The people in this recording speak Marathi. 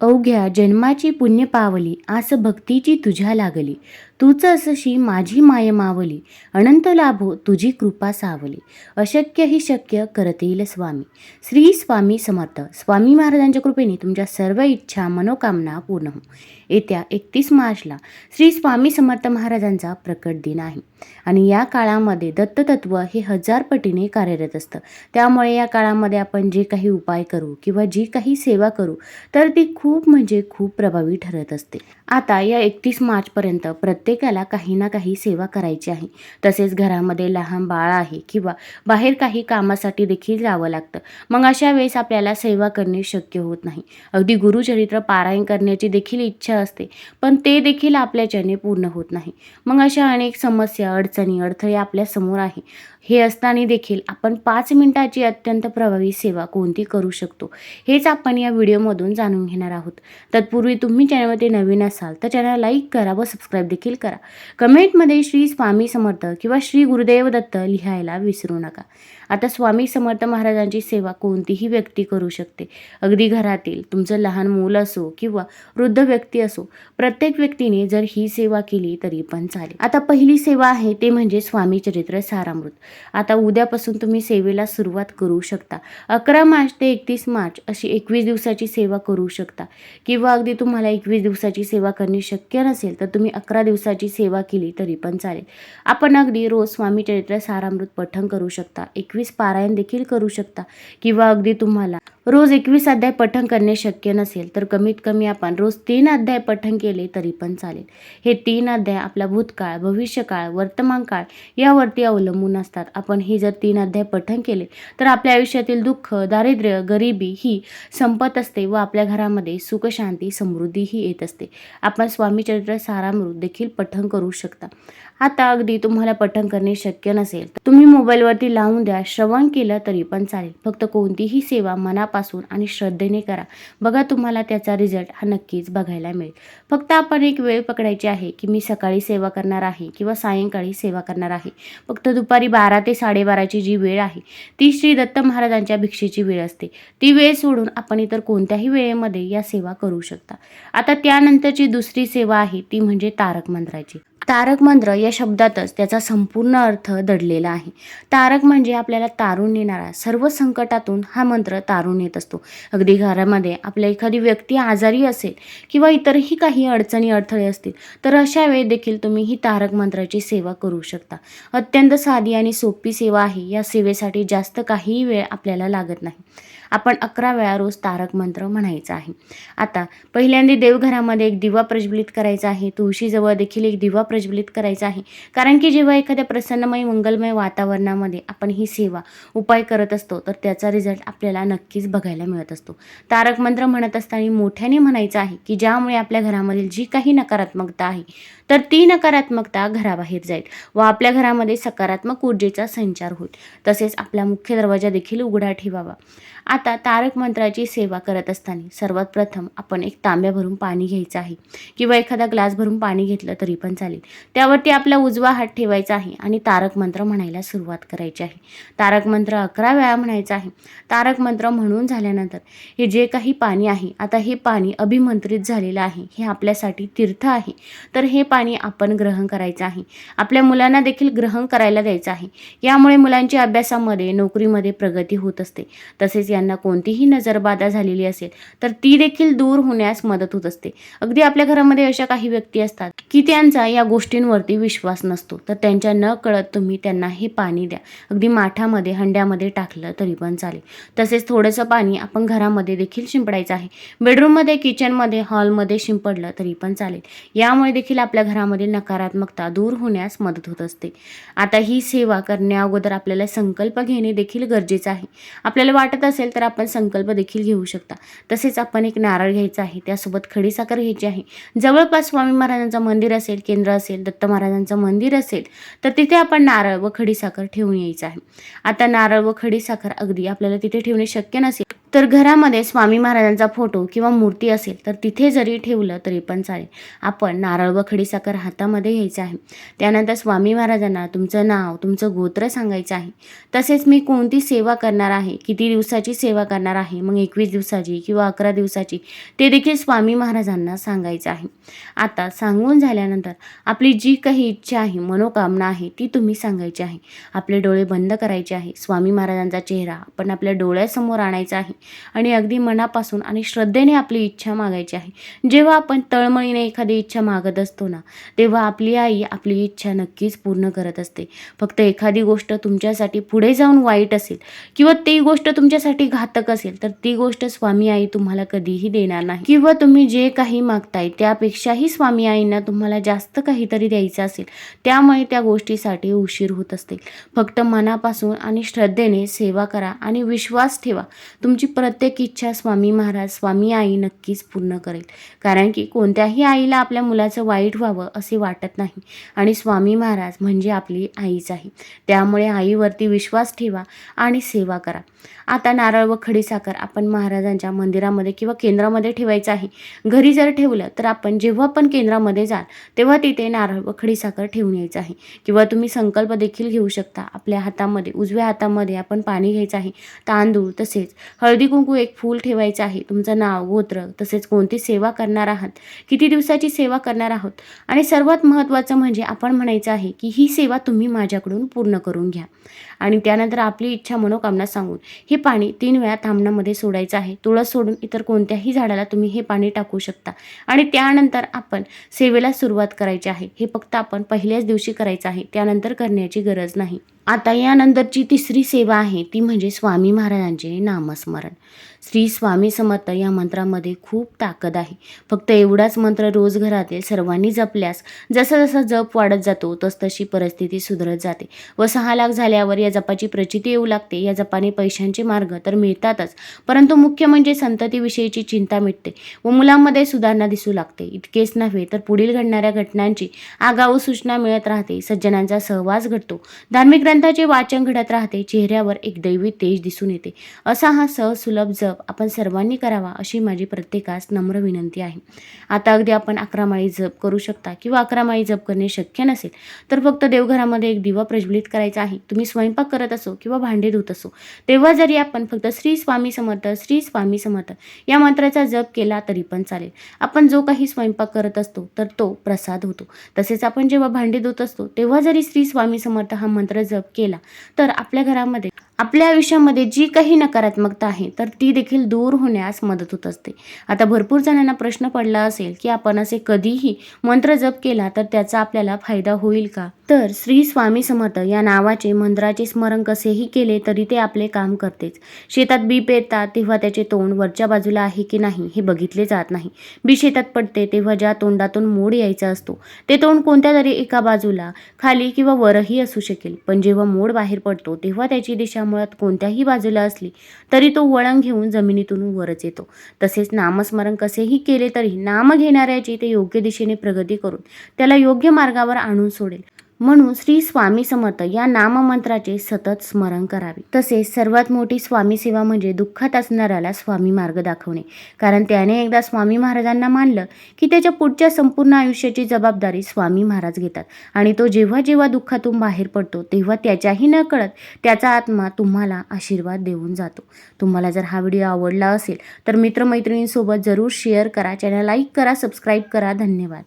अवघ्या जन्माची पुण्य पावली आस भक्तीची तुझ्या लागली. तूच असशी माझी माय मावली अनंत लाभो तुझी कृपा सावली. अशक्य ही शक्य करतील स्वामी. श्री स्वामी समर्थ. स्वामी महाराजांच्या कृपेने तुमच्या सर्व इच्छा मनोकामना पूर्ण हो. येत्या एकतीस मार्चला श्री स्वामी समर्थ महाराजांचा प्रकट दिन आहे. आणि या काळामध्ये दत्ततत्व हे हजार पटीने कार्यरत असतं. त्यामुळे या काळामध्ये आपण जे काही उपाय करू किंवा जी काही सेवा करू तर ती खूप म्हणजे खूप प्रभावी ठरत असते. आता या एकतीस मार्चपर्यंत प्रत्येकाला काही ना काही सेवा करायची आहे. तसेच घरामध्ये लहान बाळ आहे किंवा बाहेर काही कामासाठी देखील जावं लागतं. मग अशा वेळेस आपल्याला सेवा करणे शक्य होत नाही. अगदी गुरुचरित्र पारायण करण्याची देखील इच्छा असते पण ते देखील आपल्याच्याने पूर्ण होत नाही. मग अशा अनेक समस्या अडचणी अडथळे आपल्यासमोर आहे. हे असताना देखील आपण पाच मिनिटाची अत्यंत प्रभावी सेवा कोणती करू शकतो हेच आपण या व्हिडिओमधून जाणून घेणार आहोत. तत्पूर्वी तुम्ही चॅनलमध्ये नवीन असाल तर चॅनल लाईक करा व सबस्क्राईब देखील करा. कमेंटमध्ये श्री स्वामी समर्थ किंवा श्री गुरुदेव दत्त लिहायला विसरू नका. आता स्वामी समर्थ महाराजांची सेवा कोणतीही व्यक्ती करू शकते. अगदी घरातील तुमचं लहान मूल असो किंवा वृद्ध व्यक्ती असो प्रत्येक व्यक्तीने जर ही सेवा केली तरी पण चालेल. आता पहिली सेवा आहे ते म्हणजे स्वामी चरित्र सारामृत. आता उद्यापासून तुम्ही सेवेला सुरुवात करू शकता. अकरा मार्च ते एकतीस मार्च अशी एकवीस दिवसाची सेवा करू शकता. किंवा अगदी तुम्हाला एकवीस दिवसाची सेवा करणे शक्य नसेल तर तुम्ही अकरा दिवसाची सेवा केली तरी पण चालेल. आपण अगदी रोज स्वामी चरित्र सारामृत पठण करू शकता. एकवीस पारायण देखील करू शकता. किंवा अगदी तुम्हाला रोज एकवीस अध्याय पठण करणे शक्य नसेल तर कमीत कमी आपण रोज तीन अध्याय पठण केले तरी पण चालेल. हे तीन अध्याय आपला भूतकाळ भविष्यकाळ वर्तमान काळ यावरती अवलंबून असतात. आपण हे जर तीन अध्याय पठण केले तर आपल्या आयुष्यातील दुःख दारिद्र्य गरिबी ही संपत असते व आपल्या घरामध्ये सुखशांती समृद्धीही समृद्धी ही येत असते. आपण स्वामी चरित्र सारामृत देखील पठण करू शकता. आता अगदी तुम्हाला पठण करणे शक्य नसेल तुम्ही मोबाईलवरती लावून द्या. श्रवण केलं तरी पण चालेल. फक्त कोणतीही सेवा मनापासून आणि श्रद्धेने करा. बघा तुम्हाला त्याचा रिझल्ट हा नक्कीच बघायला मिळेल. फक्त आपण एक वेळ पकडायची आहे की मी सकाळी सेवा करणार आहे किंवा सायंकाळी सेवा करणार आहे. फक्त दुपारी बारा ते साडेबाराची जी वेळ आहे ती श्री दत्त महाराजांच्या भिक्षेची वेळ असते. ती वेळ सोडून आपण इतर कोणत्याही वेळेमध्ये या सेवा करू शकता. आता त्यानंतरची दुसरी सेवा आहे ती म्हणजे तारक मंत्राची. तारक मंत्र या शब्दातच त्याचा संपूर्ण अर्थ दडलेला आहे. तारक म्हणजे आपल्याला तारून नेणारा सर्व संकटातून हा मंत्र तारून येत असतो. अगदी घरामध्ये आपल्या एखादी व्यक्ती आजारी असेल किंवा इतरही काही अडचणी अडथळे असतील तर अशा वेळी देखील तुम्ही ही तारक मंत्राची सेवा करू शकता. अत्यंत साधी आणि सोपी सेवा आहे. या सेवेसाठी जास्त काहीही वेळ आपल्याला लागत नाही. आपण अकरा वेळा रोज तारक मंत्र म्हणायचा आहे. आता पहिल्यांदा देवघरामध्ये एक दिवा प्रज्वलित करायचा आहे. तुळशीजवळ देखील एक दिवा प्रज्वलित करायचा आहे. कारण की जेव्हा एखाद्या प्रसन्नमय मंगलमय वातावरणामध्ये आपण ही सेवा उपाय करत असतो तर त्याचा रिझल्ट आपल्याला नक्कीच बघायला मिळत असतो. तारक मंत्र म्हणत असताना मोठ्याने म्हणायचं आहे की ज्यामुळे आपल्या घरामधील जी काही नकारात्मकता आहे तर ती नकारात्मकता घराबाहेर जाईल व आपल्या घरामध्ये सकारात्मक ऊर्जेचा संचार होईल. तसेच आपला मुख्य दरवाजा देखील उघडा ठेवावा. आता तारक मंत्राची सेवा करत असताना सर्वात प्रथम आपण एक तांब्या भरून पाणी घ्यायचं आहे किंवा एखादा ग्लास भरून पाणी घेतलं तरी पण चालेल. त्यावरती आपला उजवा हात ठेवायचा आहे आणि तारक मंत्र म्हणायला सुरुवात करायची आहे. तारक मंत्र अकरा वेळा म्हणायचं आहे. तारक मंत्र म्हणून झाल्यानंतर हे जे काही पाणी आहे आता हे पाणी अभिमंत्रित झालेलं आहे हे आपल्यासाठी तीर्थ आहे. तर हे पाणी आपण ग्रहण करायचं आहे. आपल्या मुलांना देखील ग्रहण करायला द्यायचं आहे. यामुळे मुलांच्या अभ्यासामध्ये नोकरीमध्ये प्रगती होत असते. तसेच ज्यांना कोणतीही नजरबाधा झालेली असेल तर ती देखील दूर होण्यास मदत होत असते. अगदी आपल्या घरामध्ये अशा काही व्यक्ती असतात की त्यांचा या गोष्टींवरती विश्वास नसतो तर त्यांच्या न कळत तुम्ही त्यांना हे पाणी द्या. अगदी माठामध्ये हंड्यामध्ये टाकलं तरी पण चालेल. तसेच थोडंसं पाणी आपण घरामध्ये देखील शिंपडायचं आहे. बेडरूममध्ये किचनमध्ये हॉलमध्ये शिंपडलं तरी पण चालेल. यामुळे देखील आपल्या घरामधील नकारात्मकता दूर होण्यास मदत होत असते. आता ही सेवा करण्या अगोदर आपल्याला संकल्प घेणे देखील गरजेचं आहे. आपल्याला वाटत असेल तर आपण संकल्प देखील घेऊ शकता. तसेच आपण एक नारळ घ्यायचा आहे त्यासोबत खडीसाखर घ्यायची आहे. जवळपास स्वामी महाराजांचं मंदिर असेल केंद्र असेल दत्त महाराजांचं मंदिर असेल तर तिथे आपण नारळ व खडीसाखर ठेवून यायचं आहे. आता नारळ व खडीसाखर अगदी आपल्याला तिथे ठेवणे शक्य नसेल तर घरामध्ये स्वामी महाराजांचा फोटो किंवा मूर्ती असेल तर तिथे जरी ठेवलं तरी पण चालेल. आपण नारळ व खडीसाखर हातामध्ये घ्यायचं आहे. त्यानंतर स्वामी महाराजांना तुमचं नाव तुमचं गोत्र सांगायचं आहे. तसेच मी कोणती सेवा करणार आहे? किती दिवसाची सेवा करणार आहे? मग एकवीस दिवसाची किंवा अकरा दिवसाची? ते देखील स्वामी महाराजांना सांगायचं आहे. आता सांगून झाल्यानंतर आपली जी काही इच्छा आहे मनोकामना आहे ती तुम्ही सांगायची आहे. आपले डोळे बंद करायचे आहे. स्वामी महाराजांचा चेहरा आपण आपल्या डोळ्यासमोर आणायचा आहे. आणि अगदी मनापासून आणि श्रद्धेने आपली इच्छा मागायची आहे. जेव्हा आपण तळमळीने एखादी इच्छा मागत असतो ना तेव्हा आपली आई आपली इच्छा नक्कीच पूर्ण करत असते. फक्त एखादी गोष्ट तुमच्यासाठी पुढे जाऊन वाईट असेल किंवा ती गोष्ट तुमच्यासाठी घातक असेल तर ती गोष्ट स्वामी आई तुम्हाला कधीही देणार नाही. किंवा तुम्ही जे काही मागताय त्यापेक्षाही स्वामी आईंना तुम्हाला जास्त काहीतरी द्यायचं असेल त्यामुळे त्या गोष्टीसाठी उशीर होत असते. फक्त मनापासून आणि श्रद्धेने सेवा करा आणि विश्वास ठेवा. तुमची प्रत्येक इच्छा स्वामी महाराज स्वामी आई नक्कीच पूर्ण करेल. कारण की कोणत्याही आईला आपल्या मुलाचं वाईट व्हावं असे वाटत नाही. आणि स्वामी महाराज म्हणजे आपली आईच आहे त्यामुळे आईवरती विश्वास ठेवा आणि सेवा करा. आता नारळ व खडीसाखर आपण महाराजांच्या मंदिरामध्ये किंवा केंद्रामध्ये ठेवायचं आहे. घरी जर ठेवलं तर आपण जेव्हा पण केंद्रामध्ये जाल तेव्हा तिथे नारळ व खडीसाखर ठेवून यायचं आहे. किंवा तुम्ही संकल्प देखील घेऊ शकता. आपल्या हातामध्ये उजव्या हातामध्ये आपण पाणी घ्यायचं आहे. तांदूळ तसेच हळद हळदी कुंकू एक फूल ठेवायचं आहे. तुमचं नाव गोत्र तसेच कोणती सेवा करणार आहात? किती दिवसाची सेवा करणार आहोत? आणि सर्वात महत्त्वाचं म्हणजे आपण म्हणायचं आहे की ही सेवा तुम्ही माझ्याकडून पूर्ण करून घ्या. आणि त्यानंतर आपली इच्छा मनोकामना सांगून हे पाणी तीन वेळा तांबणामध्ये सोडायचं आहे. तुळस सोडून इतर कोणत्याही झाडाला तुम्ही हे पाणी टाकू शकता. आणि त्यानंतर आपण सेवेला सुरुवात करायची आहे. हे फक्त आपण पहिल्याच दिवशी करायचं आहे. त्यानंतर करण्याची गरज नाही. आता यानंतरची तिसरी सेवा आहे ती म्हणजे स्वामी महाराजांचे नामस्मरण. श्री स्वामी समर्थ या मंत्रामध्ये खूप ताकद आहे. फक्त एवढाच मंत्र रोज घरातील सर्वांनी जपल्यास जसा जसा जप वाढत जातो तस तशी परिस्थिती सुधरत जाते. व सहा लाख झाल्यावर या जपाची प्रचिती येऊ लागते. या जपाने पैशांचे मार्ग तर मिळतातच परंतु मुख्य म्हणजे संततीविषयीची चिंता मिटते व मुलांमध्ये सुधारणा दिसू लागते. इतकेच नव्हे तर पुढील घडणाऱ्या घटनांची आगाऊ सूचना मिळत राहते. सज्जनांचा सहवास घडतो धार्मिक ग्रंथाचे वाचन घडत राहते चेहऱ्यावर एक दैवी तेज दिसून येते. असा हा सहसुलभ जप आपण सर्वांनी करावा अशी माझी प्रत्येकास नम्र विनंती आहे. आता अगदी आपण अकरा माळी जप करू शकता किंवा अकरा माळी जप करणे शक्य नसेल तर फक्त देवघरामध्ये एक दिवा प्रज्वलित करायचा आहे. तुम्ही स्वयंपाक करत असो किंवा भांडे धुत असो तेव्हा जरी आपण फक्त श्री स्वामी समर्थ श्री स्वामी समर्थ या मंत्राचा जप केला तरी पण चालेल. आपण जो काही स्वयंपाक करत असतो तर तो प्रसाद होतो. तसेच आपण जेव्हा भांडे धुत असतो तेव्हा जरी श्री स्वामी समर्थ हा मंत्र जप केला. तर आपल्या घरामध्ये आपल्या आयुष्यामध्ये जी काही नकारात्मकता आहे तर ती देखील दूर होण्यास मदत होत असते. आता भरपूर जणांना प्रश्न पडला असेल की आपण असे कधीही मंत्र जप केला तर त्याचा आपल्याला फायदा होईल का? तर श्री स्वामी समर्थ या नावाचे मंत्राचे स्मरण कसेही केले तरी ते आपले काम करतेच. शेतात बी पेरतात तेव्हा त्याचे तोंड वरच्या बाजूला आहे की नाही हे बघितले जात नाही. बी शेतात पडते तेव्हा ज्या तोंडातून मोड यायचा असतो ते तोंड कोणत्या तरी एका बाजूला खाली किंवा वरही असू शकेल. पण जेव्हा मोड बाहेर पडतो तेव्हा त्याची दिशा मुळात कोणत्याही बाजूला असली तरी तो वळण घेऊन जमिनीतून वरच येतो. तसेच नामस्मरण कसेही केले तरी नाम घेणाऱ्याची ते योग्य दिशेने प्रगती करून त्याला योग्य मार्गावर आणून सोडेल. म्हणून श्री स्वामी समर्थ या नाममंत्राचे सतत स्मरण करावे. तसेच सर्वात मोठी स्वामी सेवा म्हणजे दुःखात असणाऱ्याला स्वामी मार्ग दाखवणे. कारण त्याने एकदा स्वामी महाराजांना मानलं की त्याच्या पुढच्या संपूर्ण आयुष्याची जबाबदारी स्वामी महाराज घेतात. आणि तो जेव्हा जेव्हा दुःखातून बाहेर पडतो तेव्हा त्याच्याही न कळत त्याचा आत्मा तुम्हाला आशीर्वाद देऊन जातो. तुम्हाला जर हा व्हिडिओ आवडला असेल तर मित्रमैत्रिणींसोबत जरूर शेअर करा चॅनल लाईक करा सबस्क्राईब करा. धन्यवाद.